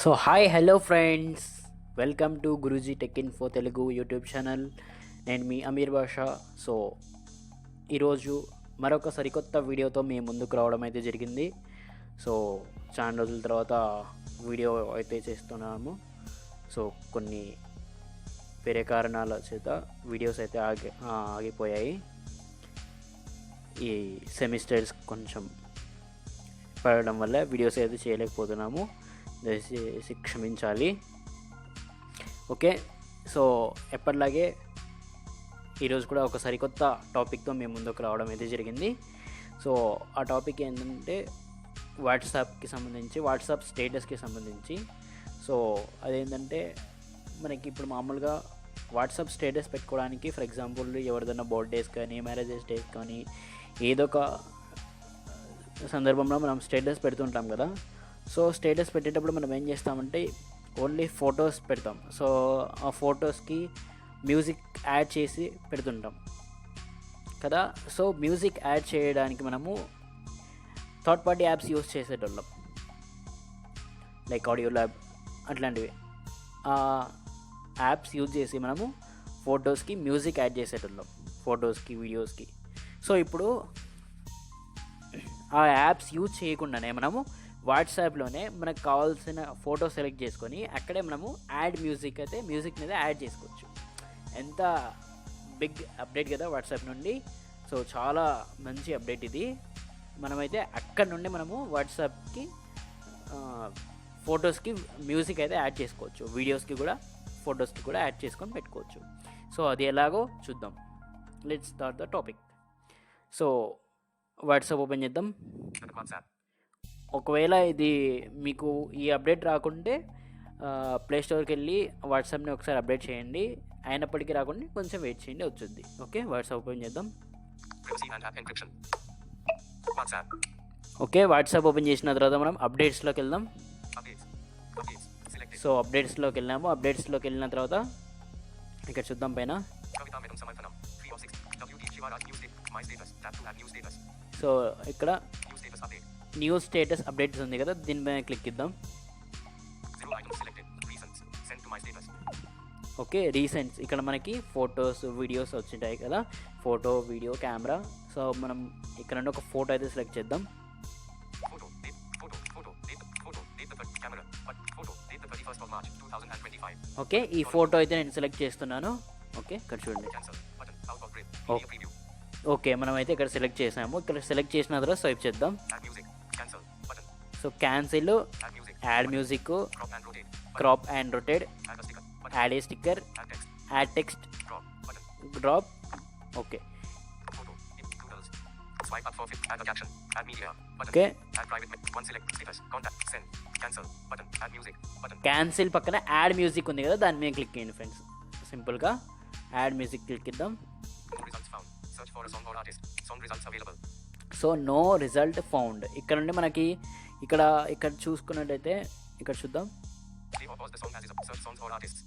So hi hello friends. Welcome to Guruji tech info Telugu YouTube channel. నేను మీ అమీర్ బాషా. So ఈరోజు మరొక సరికొత్త వీడియోతో మీ ముందుకు రావడం అయితే జరిగింది. సో చాలా రోజుల తర్వాత వీడియో అయితే చేస్తున్నాము. సో కొన్ని వేరే కారణాల చేత వీడియోస్ అయితే ఆగి ఆగిపోయాయి. ఈ సెమిస్టర్స్ కొంచెం పడడం వల్ల వీడియోస్ అయితే చేయలేకపోతున్నాము. దయచేసి క్షమించాలి. ఓకే సో ఎప్పటిలాగే ఈరోజు కూడా ఒక సరికొత్త టాపిక్తో మేము ముందుకు రావడం అయితే జరిగింది. సో ఆ టాపిక్ ఏంటంటే వాట్సాప్కి సంబంధించి వాట్సాప్ స్టేటస్కి సంబంధించి. సో అదేంటంటే మనకి ఇప్పుడు మామూలుగా వాట్సాప్ స్టేటస్ పెట్టుకోవడానికి ఫర్ ఎగ్జాంపుల్ ఎవరిదైనా బర్త్డేస్ కానీ మ్యారేజెస్ డేస్ కానీ ఏదో ఒక సందర్భంలో మనం స్టేటస్ పెడుతుంటాం కదా. సో స్టేటస్ పెట్టేటప్పుడు మనం ఏం చేస్తామంటే ఓన్లీ ఫొటోస్ పెడతాం. సో ఆ ఫొటోస్కి మ్యూజిక్ యాడ్ చేసి పెడుతుంటాం. కదా? సో మ్యూజిక్ యాడ్ చేయడానికి మనము థర్డ్ పార్టీ యాప్స్ యూస్ చేసేటోళ్ళం. లైక్ ఆడియో ల్యాబ్ అట్లాంటివి. ఆ యాప్స్ యూజ్ చేసి మనము ఫొటోస్కి మ్యూజిక్ యాడ్ చేసేటోళ్ళం. ఫొటోస్కి వీడియోస్కి. సో ఇప్పుడు ఆ యాప్స్ యూజ్ చేయకుండానే మనము వాట్సాప్లోనే మనకు కావాల్సిన ఫోటో సెలెక్ట్ చేసుకొని అక్కడే మనము యాడ్ మ్యూజిక్ అయితే మ్యూజిక్ మీద యాడ్ చేసుకోవచ్చు. ఎంత బిగ్ అప్డేట్ కదా వాట్సాప్ నుండి. సో చాలా మంచి అప్డేట్ ఇది. మనమైతే అక్కడ నుండి మనము వాట్సాప్కి ఫొటోస్కి మ్యూజిక్ అయితే యాడ్ చేసుకోవచ్చు. వీడియోస్కి కూడా ఫొటోస్కి కూడా యాడ్ చేసుకొని పెట్టుకోవచ్చు. సో అది ఎలాగో చూద్దాం. Let's start the topic so WhatsApp open చేద్దాం. సార్. ఒకవేళ ఇది మీకు ఈ అప్డేట్ రాకుంటే ప్లే స్టోర్కి వెళ్ళి వాట్సాప్ని ఒకసారి అప్డేట్ చేయండి అయినప్పటికీ రాకుండా కొంచెం వెయిట్ చేయండి వచ్చింది ఓకే వాట్సాప్ ఓపెన్ చేద్దాం. ఓకే వాట్సాప్ ఓపెన్ చేసిన తర్వాత మనం అప్డేట్స్లోకి వెళ్దాం. సో అప్డేట్స్లోకి వెళ్ళాము అప్డేట్స్లోకి వెళ్ళిన తర్వాత ఇక్కడ చూద్దాం పైన Kavita Medam Samarthanam. 3 of 6. WD Shivaraj New State. My status. Tap to add new status. So ఇక్కడ. న్యూ స్టేటస్ అప్డేట్స్ ఉంది కదా దీనిపైన క్లిక్ ఇద్దాం. ఓకే రీసెంట్స్ ఇక్కడ మనకి ఫొటోస్ వీడియోస్ వచ్చింటాయి కదా ఫోటో వీడియో కెమెరా సో మనం ఇక్కడ నుండి ఒక ఫోటో అయితే సెలెక్ట్ చేద్దాం Photo. Date. Photo. Photo. Date. Photo. Date the third. Camera. But photo. Date the 31st of March 2025. Okay ఈ ఫోటో అయితే నేను సెలెక్ట్ చేస్తున్నాను ఓకే ఇక్కడ చూడండి. ఓకే మనం అయితే ఇక్కడ సెలెక్ట్ చేసాము ఇక్కడ సెలెక్ట్ చేసిన తర్వాత స్వైప్ చేద్దాం so cancel add music crop and rotate add a sticker add text drop okay okay cancel పక్కన యాడ్ మ్యూజిక్ ఉంది కదా దాని మీద క్లిక్ చేయండి ఫ్రెండ్స్ సింపుల్గా యాడ్ మ్యూజిక్ క్లిక్ ఇద్దాం సో నో రిజల్ట్ ఫౌండ్ ఇక్కడ నుండి మనకి ఇక్కడ ఇక్కడ చూసుకున్నట్టయితే ఇక్కడ చూద్దాం Play or pause the song as is a search songs or artists.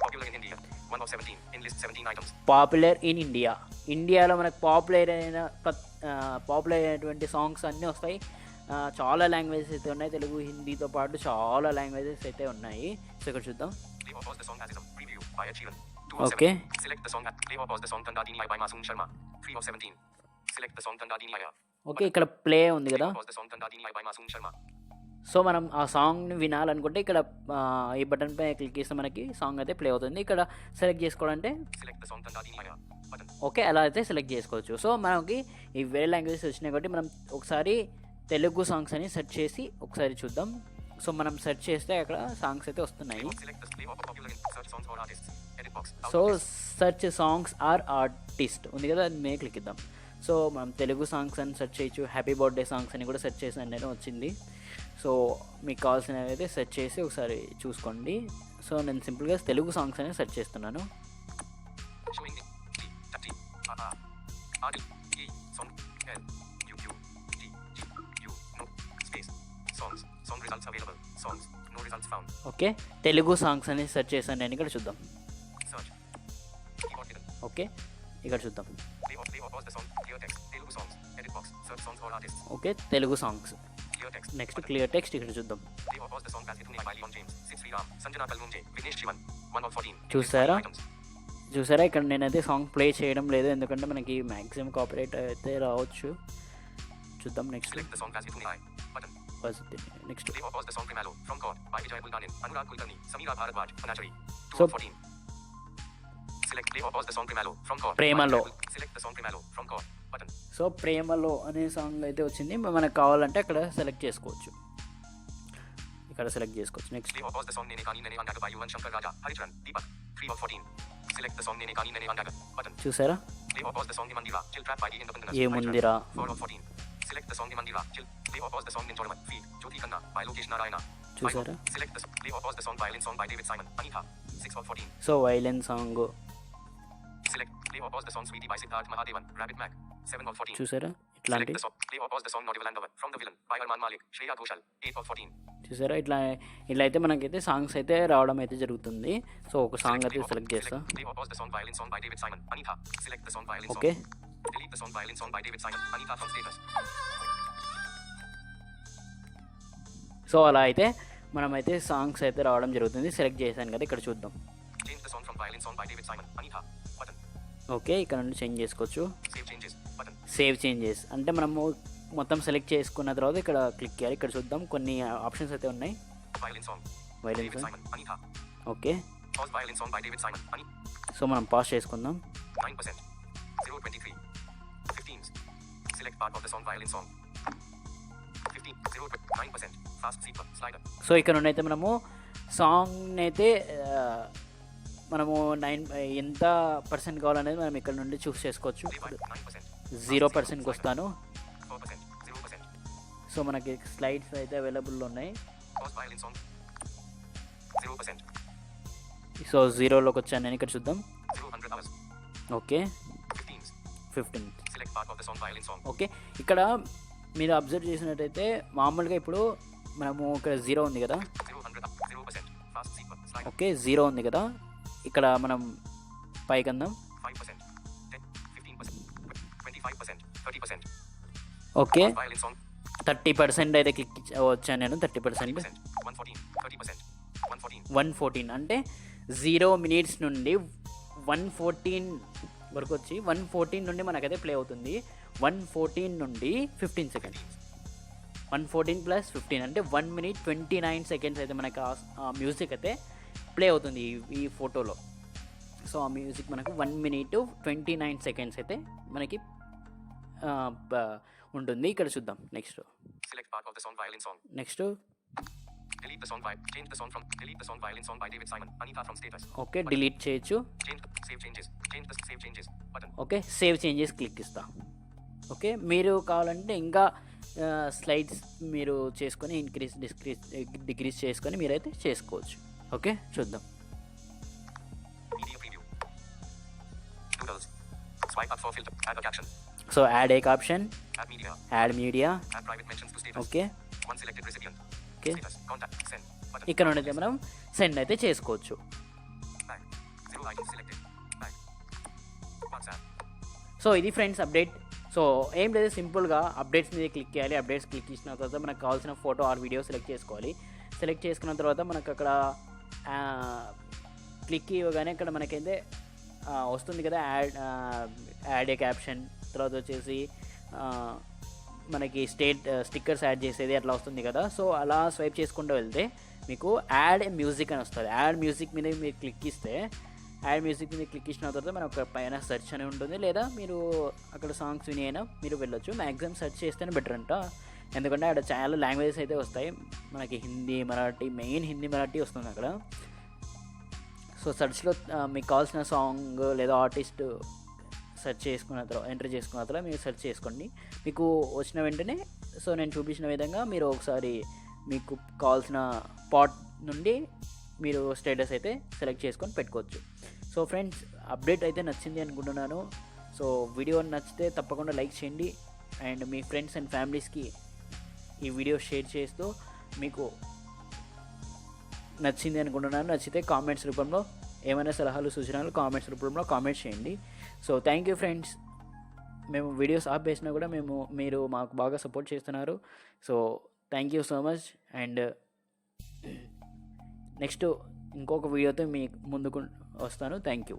Popular in India. One of 17. In list 17 items. Popular in India ఇండియాలో మనకు పాపులర్ అయిన పాపులర్ అయినటువంటి సాంగ్స్ అన్నీ వస్తాయి చాలా లాంగ్వేజెస్ అయితే ఉన్నాయి తెలుగు హిందీతో పాటు చాలా లాంగ్వేజెస్ అయితే ఉన్నాయి సో ఇక్కడ చూద్దాం Play ఓకే ఇక్కడ ప్లే ఉంది కదా. సో మనం ఆ సాంగ్ని వినాలనుకుంటే ఇక్కడ ఈ బటన్ పై క్లిక్ చేస్తే మనకి సాంగ్ అయితే ప్లే అవుతుంది. ఇక్కడ సెలెక్ట్ చేసుకోవాలంటే ఓకే అలా అయితే సెలెక్ట్ చేసుకోవచ్చు. సో మనకి ఈ వేరే లాంగ్వేజ్ వచ్చినాయి కాబట్టి మనం ఒకసారి తెలుగు సాంగ్స్ అని సెర్చ్ చేసి ఒకసారి చూద్దాం. సో మనం సెర్చ్ చేస్తే అక్కడ సాంగ్స్ అయితే వస్తున్నాయి. So. Search songs or artist ఉంది కదా అది మీద క్లిక్ ఇద్దాం సో మనం తెలుగు సాంగ్స్ అని సెర్చ్ చేయొచ్చు. హ్యాపీ బర్త్డే సాంగ్స్ అని కూడా సెర్చ్ చేసి నేను వచ్చింది. సో మీకు కావాల్సినవి అయితే సెర్చ్ చేసి ఒకసారి చూసుకోండి. సో నేను సింపుల్గా తెలుగు సాంగ్స్ అని సెర్చ్ చేస్తున్నాను. ఓకే తెలుగు సాంగ్స్ అని సెర్చ్ చేశాను నేను ఇక్కడ చూద్దాం. Songs or artists. Okay Telugu songs. Next. Clear text ఇక్కడ చూద్దాం Play or pause the song as it Leon James, Sid Sriram, Sanjana Kalmunje, Vignesh Shivan, 1 of 14. చూసారా? చూసారా ఇక్కడ నేనైతే సాంగ్ ప్లే చేయడం లేదు ఎందుకంటే మనకి మ్యాక్సిమం కాపీరైట్ అయితే రావచ్చు చూద్దాం next. Next Play or pause the song Primalo, from Chord, by Vijay Bulganin, Anurag Kulkarni, Samira Bharadwaj, Panachari. 2 So- of 14. Select play or pause the song Primalo, from Chord. by Primalo. Vijay Bul- Select the song Primalo, from Chord. Button. So ప్రేమలో అనే song అయితే వచ్చింది మనకు కావాలంటే అక్కడ select చేసుకోవచ్చు ఇక్కడ select చేసుకోవచ్చు next Play or pause the song Nene Kani Nene Andaga by Yuvan Shankar Raja, Haricharan, Deepak. 3 of 14. Select the song Nene Kani Nene Andaga. Button. చూసారా. ఏముందిరా 4 of 14. Select the song Imandira, Chill. Play or pause the song Ninjorama, Feed, Jyoti Kanna, by Lokesh Narayana. చూసారా Select the song. Play or pause the song Violin Song by David Simon, Anita. 6 of 14. So violin song చూసారా ఇట్లాంటి the song. Play or pause the song Naughty Villain From the Villain by Arman Malik, Shreya Ghoshal. 8 of 14. చూసారా ఇట్లా ఇట్లా అయితే మనకైతే songs అయితే రావడం అయితే జరుగుతుంది సో ఒక సాంగ్ అయితే సెలెక్ట్ చేస్తా select- Play or pause the song Violin Song by David Simon, Anita. Select the song Violin okay Song. Delete the song Violin Song by David Simon, Anita from status. So అలా అయితే మనమైతే songs అయితే రావడం జరుగుతుంది select చేశాను కదా ఇక్కడ చూద్దాం ఓకే ఇక్కడ నుండి చేంజ్ చేసుకోవచ్చు. సేవ్ చేంజెస్ అంటే మనము మొత్తం సెలెక్ట్ చేసుకున్న తర్వాత ఇక్కడ క్లిక్ చేయాలి ఇక్కడ చూద్దాం కొన్ని ఆప్షన్స్ అయితే ఉన్నాయి Song. వైలెన్స్. ఓకే. సో మనం పాస్ చేసుకుందాం 9%. 023. 15. Select part of the song Violin Song. 15. 0. 9%. Fast sequence. Slider. So ఇక్కడ నుండి అయితే మనము సాంగ్ అయితే మనము నైన్ ఎంత పర్సెంట్ కావాలనేది మనం ఇక్కడ నుండి చూస్ చేసుకోవచ్చు Play by 9%. జీరో పర్సెంట్కి వస్తాను 4%. 0%. సో మనకి స్లైడ్స్ అయితే అవైలబుల్ ఉన్నాయి Pause Violin Song. 0%. సో జీరోలోకి వచ్చాను నేను ఇక్కడ చూద్దాం 0 hours. ఓకే 15. ఫిఫ్టీన్. ఓకే ఇక్కడ మీరు అబ్జర్వ్ చేసినట్టయితే మామూలుగా ఇప్పుడు మనము ఇక్కడ జీరో ఉంది కదా 0 0%. Fast sequence. Slider. Okay zero ఉంది కదా ఇక్కడ మనం పైకి అందాం 5%. 10. 15%. 25%. 30%. ఓకే. థర్టీ పర్సెంట్ అయితే క్లిక్ వచ్చాను నేను థర్టీ పర్సెంట్ 20%. 114. 30%. 114. వన్ ఫోర్టీన్ అంటే జీరో మినిట్స్ నుండి వన్ ఫోర్టీన్ వరకు వచ్చి వన్ ఫోర్టీన్ నుండి మనకైతే ప్లే అవుతుంది వన్ ఫోర్టీన్ నుండి fifteen seconds one fourteen plus fifteen అంటే one minute twenty nine seconds అయితే మనకి మ్యూజిక్ అయితే ప్లే అవుతుంది ఈ ఫోటోలో సో ఆ మ్యూజిక్ మనకు one minute twenty nine seconds అయితే మనకి ఉంటుంది ఇక్కడ చూద్దాం నెక్స్ట్. నెక్స్ట్. ఓకే డిలీట్ చేయొచ్చు. ఓకే సేవ్ చేంజెస్ క్లిక్ ఇస్తా ఓకే మీరు కావాలంటే ఇంకా స్లైడ్స్ మీరు చేసుకొని ఇంక్రీజ్ డిస్క్రీజ్ డిక్రీజ్ చేసుకొని మీరైతే చేసుకోవచ్చు ఓకే చూద్దాం. సో యాడ్ ఏక్ ఆప్షన్ యాడ్ మీడియా ఓకే. ఇక్కడ ఉండేది మనం సెండ్ అయితే చేసుకోవచ్చు. సో ఇది ఫ్రెండ్స్ అప్డేట్ సో ఏం లేదు సింపుల్గా అప్డేట్స్ మీద క్లిక్ చేయాలి. అప్డేట్స్ క్లిక్ చేసిన తర్వాత మనకు కావాల్సిన ఫోటో ఆర్ వీడియో సెలెక్ట్ చేసుకోవాలి. సెలెక్ట్ చేసుకున్న తర్వాత మనకు అక్కడ క్లిక్ ఇవ్వగానే ఇక్కడ మనకైతే వస్తుంది కదా యాడ్ యాడ్ ఏ క్యాప్షన్ తర్వాత వచ్చేసి మనకి స్టేట్ స్టిక్కర్స్ యాడ్ చేసేది అట్లా వస్తుంది కదా. సో అలా స్వైప్ చేసుకుంటూ వెళ్తే మీకు యాడ్ మ్యూజిక్ అని వస్తుంది. యాడ్ మ్యూజిక్ మీద మీరు క్లిక్ ఇస్తే యాడ్ మ్యూజిక్ మీద క్లిక్ ఇచ్చిన తర్వాత మనకు ఒక పైన సెర్చ్ అని ఉంటుంది. లేదా మీరు అక్కడ సాంగ్స్ విని అయినా మీరు వెళ్ళొచ్చు. మ్యాక్సిమం సెర్చ్ చేస్తేనే బెటర్ అంట. ఎందుకంటే అక్కడ చాలా లాంగ్వేజెస్ అయితే వస్తాయి. మనకి హిందీ మరాఠీ మెయిన్ హిందీ మరాఠీ వస్తుంది అక్కడ. సో సెర్చ్లో మీకు కావాల్సిన సాంగ్ లేదా ఆర్టిస్ట్ సెర్చ్ చేసుకున్న తర్వాత ఎంటర్ చేసుకున్న తర్వాత మీరు సెర్చ్ చేసుకోండి. మీకు వచ్చిన వెంటనే సో నేను చూపించిన విధంగా మీరు ఒకసారి మీకు కావాల్సిన పాట్ నుండి మీరు స్టేటస్ అయితే సెలెక్ట్ చేసుకొని పెట్టుకోవచ్చు. సో ఫ్రెండ్స్ అప్డేట్ అయితే నచ్చింది అనుకుంటున్నాను. సో వీడియో నచ్చితే తప్పకుండా లైక్ చేయండి. అండ్ మీ ఫ్రెండ్స్ అండ్ ఫ్యామిలీస్కి ఈ వీడియో షేర్ చేస్తూ మీకు నచ్చింది అనుకుంటున్నాను. నచ్చితే కామెంట్స్ రూపంలో ఏమైనా సలహాలు సూచనలు కామెంట్స్ రూపంలో కామెంట్స్ చేయండి. సో థ్యాంక్ యూ ఫ్రెండ్స్ మేము వీడియోస్ ఆఫ్ చేసినా కూడా మేము మీరు మాకు బాగా సపోర్ట్ చేస్తున్నారు. So thank you so much and next ఇంకొక వీడియోతో మీ ముందుకు వస్తాను. Thank you